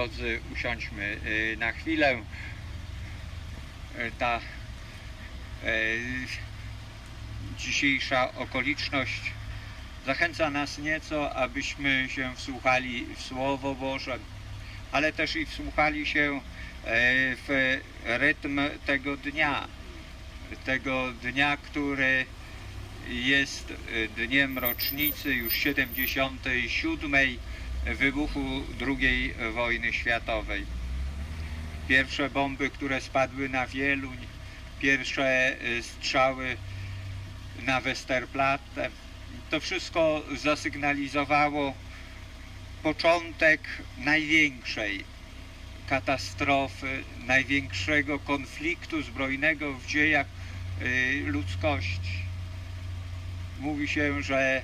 drodzy, usiądźmy y, na chwilę. Y, Ta y, dzisiejsza okoliczność zachęca nas nieco, abyśmy się wsłuchali w Słowo Boże, ale też i wsłuchali się w rytm tego dnia, tego dnia, który jest dniem rocznicy już 77. wybuchu II wojny światowej. Pierwsze bomby, które spadły na Wieluń, pierwsze e, strzały na Westerplatte, to wszystko zasygnalizowało początek największej katastrofy, największego konfliktu zbrojnego w dziejach y, ludzkości. Mówi się, że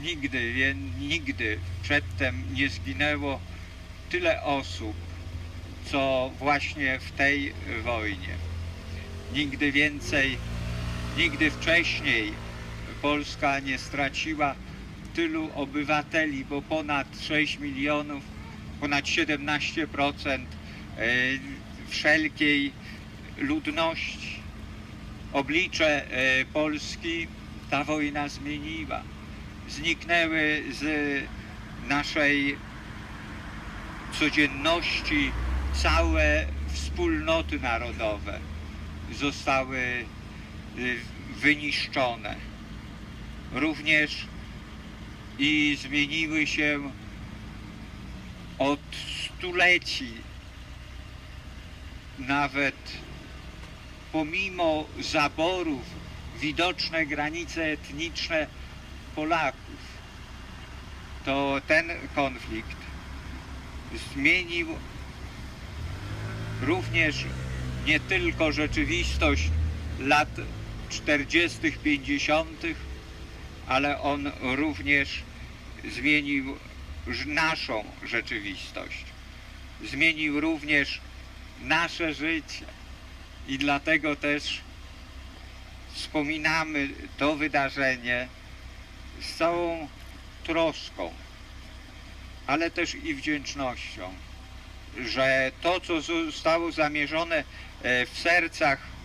nigdy, nigdy przedtem nie zginęło tyle osób, co właśnie w tej wojnie. Nigdy więcej, nigdy wcześniej Polska nie straciła tylu obywateli, bo ponad 6 milionów, ponad 17% e, wszelkiej ludności. Oblicze e, Polski ta wojna zmieniła. Zniknęły z naszej codzienności całe wspólnoty narodowe. Zostały y, wyniszczone. Również i zmieniły się od stuleci, nawet pomimo zaborów, widoczne granice etniczne Polaków. To ten konflikt zmienił również nie tylko rzeczywistość lat 40., 50., ale on również zmienił naszą rzeczywistość. Zmienił również nasze życie. I dlatego też wspominamy to wydarzenie z całą troską, ale też i wdzięcznością, że to, co zostało zamierzone e, w sercach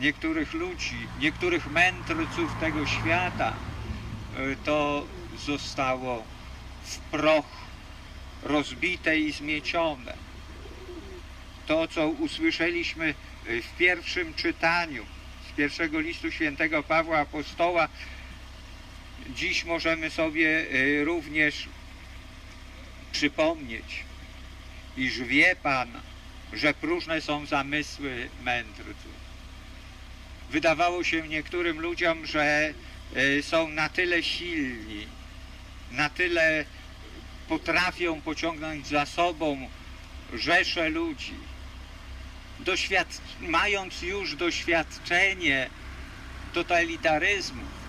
niektórych ludzi, niektórych mędrców tego świata, y, to zostało w proch rozbite i zmiecione. To, co usłyszeliśmy y, w pierwszym czytaniu z pierwszego listu świętego Pawła Apostoła, dziś możemy sobie y, również przypomnieć, iż wie Pan, że próżne są zamysły mędrców wydawało się niektórym ludziom, że e, są na tyle silni, na tyle potrafią pociągnąć za sobą rzesze ludzi, mając już doświadczenie totalitaryzmu.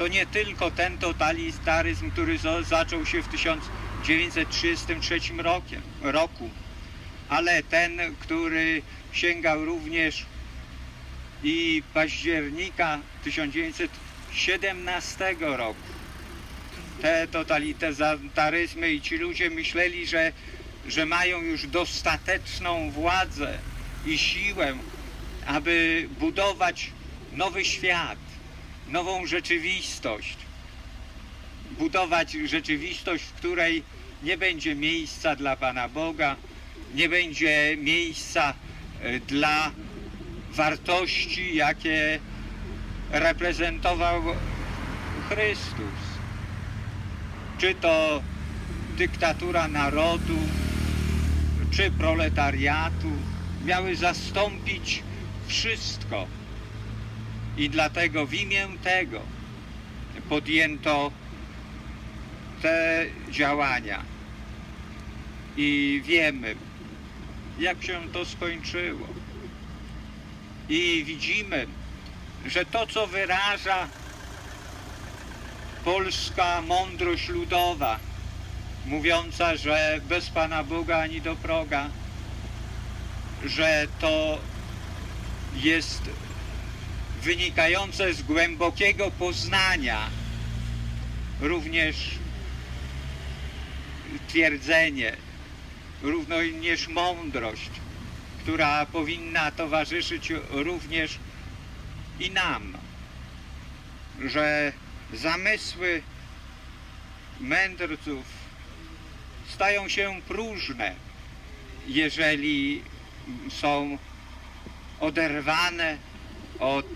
To nie tylko ten totalitaryzm, który zaczął się w 1933 rokiem, roku, ale ten, który sięgał również i października 1917 roku. Te totalitaryzmy i ci ludzie myśleli, że, że mają już dostateczną władzę i siłę, aby budować nowy świat, nową rzeczywistość. Budować rzeczywistość, w której nie będzie miejsca dla Pana Boga, nie będzie miejsca e, dla wartości, jakie reprezentował Chrystus. Czy to dyktatura narodu, czy proletariatu, miały zastąpić wszystko. I dlatego w imię tego podjęto te działania. I wiemy, jak się to skończyło i widzimy, że to, co wyraża polska mądrość ludowa, mówiąca, że bez Pana Boga ani do proga, że to jest wynikające z głębokiego poznania również twierdzenie, również mądrość, która powinna towarzyszyć również i nam, że zamysły mędrców stają się próżne, jeżeli są oderwane od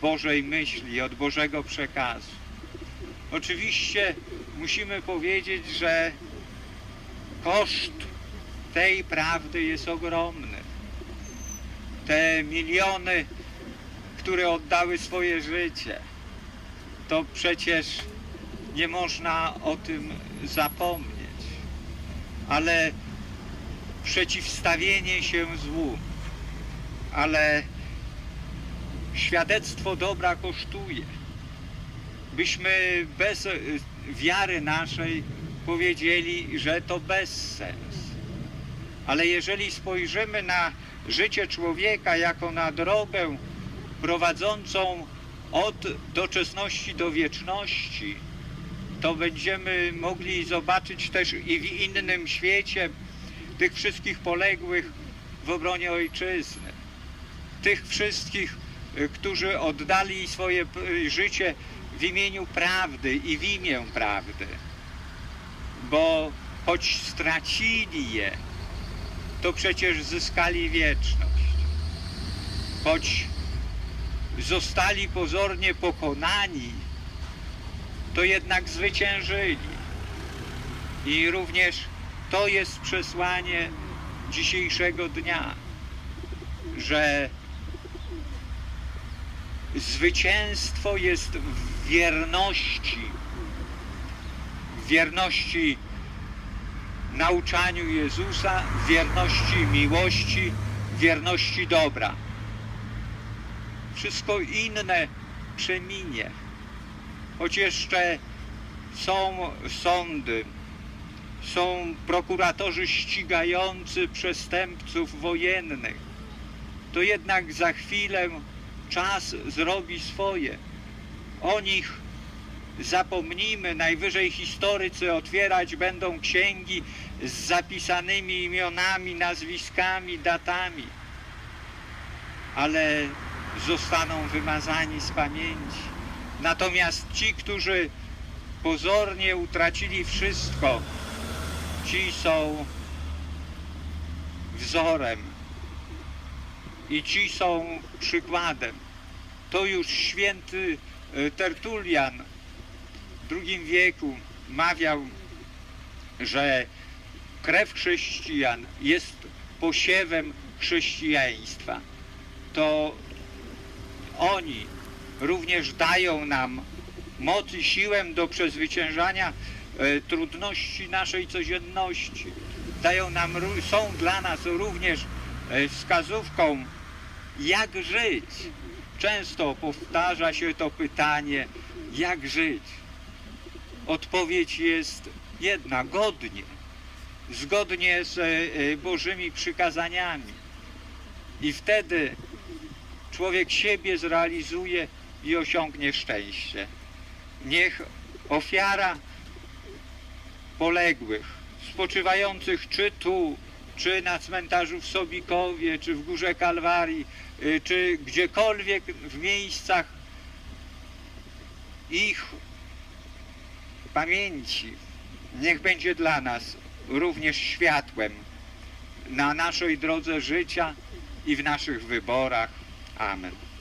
Bożej myśli, od Bożego przekazu. Oczywiście musimy powiedzieć, że koszt tej prawdy jest ogromny. Te miliony, które oddały swoje życie, to przecież nie można o tym zapomnieć. Ale przeciwstawienie się złu, ale świadectwo dobra kosztuje. Byśmy bez y, wiary naszej powiedzieli, że to bezsens. Ale jeżeli spojrzymy na życie człowieka jako na drogę prowadzącą od doczesności do wieczności, to będziemy mogli zobaczyć też i w innym świecie tych wszystkich poległych w obronie ojczyzny. Tych wszystkich, którzy oddali swoje p- życie w imieniu prawdy i w imię prawdy. Bo choć stracili je, to przecież zyskali wieczność. Choć zostali pozornie pokonani, to jednak zwyciężyli. I również to jest przesłanie dzisiejszego dnia, że zwycięstwo jest w wierności, w wierności nauczaniu Jezusa, w wierności miłości, w wierności dobra. Wszystko inne przeminie. Choć jeszcze są sądy, są prokuratorzy ścigający przestępców wojennych, to jednak za chwilę czas zrobi swoje. O nich zapomnimy, najwyżej historycy otwierać będą księgi z zapisanymi imionami, nazwiskami, datami, ale zostaną wymazani z pamięci. Natomiast ci, którzy pozornie utracili wszystko, ci są wzorem i ci są przykładem. To już święty e, Tertulian w II wieku mawiał, że krew chrześcijan jest posiewem chrześcijaństwa. To oni również dają nam moc i siłę do przezwyciężania e, trudności naszej codzienności. Dają nam, są dla nas również e, wskazówką, jak żyć. Często powtarza się to pytanie, jak żyć. Odpowiedź jest jedna, godnie, zgodnie z e, Bożymi przykazaniami. I wtedy człowiek siebie zrealizuje i osiągnie szczęście. Niech ofiara poległych, spoczywających czy tu, czy na cmentarzu w Sobikowie, czy w Górze Kalwarii, czy gdziekolwiek w miejscach ich pamięci, niech będzie dla nas również światłem na naszej drodze życia i w naszych wyborach. Amen.